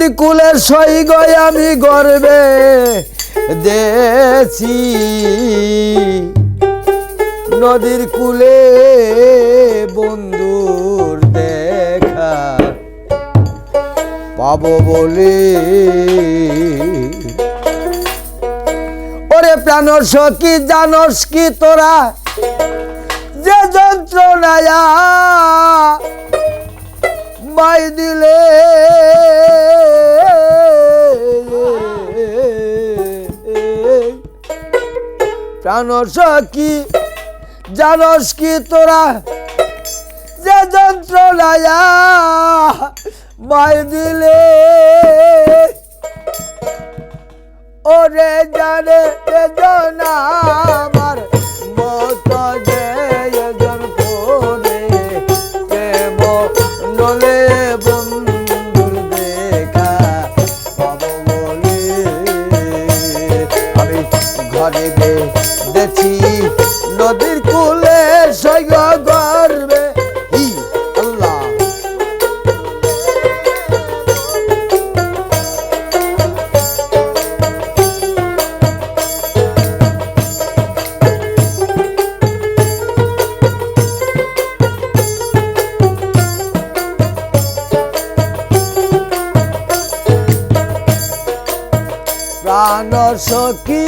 কুলের সই গয় আমি গর্বে দেছি। নদীর কুলে বন্ধুর দেখা পাবো বলে। ওরে প্রাণ সখী জানস কি তোরা? যে যন্ত্রণায়া মাই দিলে। প্রাণ সখী জানস কি তোরা? যে যন্ত্রণায়া মাই দিলে। ওরে জানে এজন দেখছি নদীর কুলে সৈগ গর্বে। হি আল্লাহ। প্রাণ সখী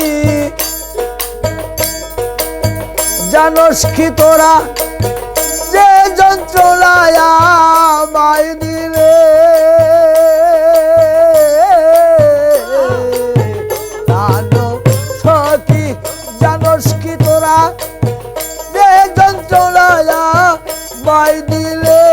জানস কি তোরা? যে যন্ত্রণায় আমায় দিলে। তোরা? যে দিলে।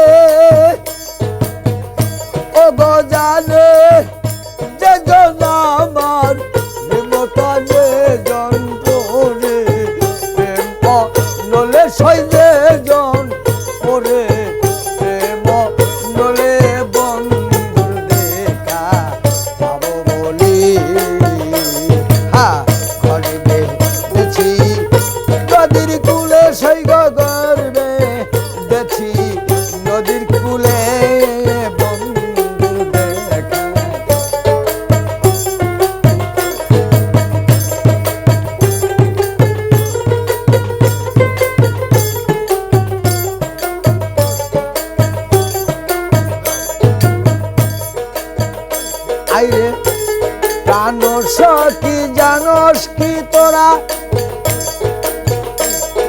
জানস কি তোরা?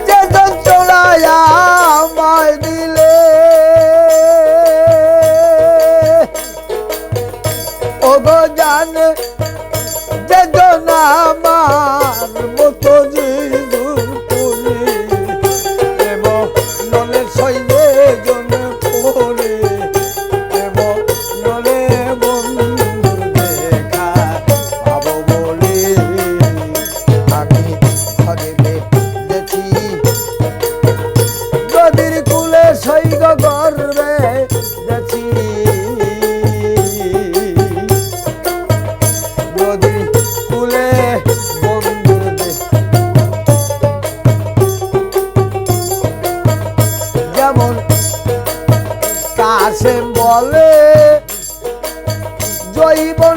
যে যন্ত্রণায় আমায় দিলে। ও গো জানে যে আমার মতো জীবন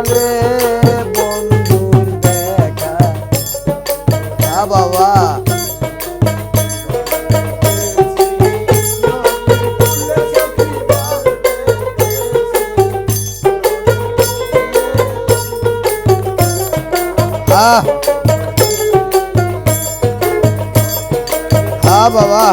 রোলের বন্ধুর দেখা। বাবা। হ্যাঁ হ্যাঁ বাবা।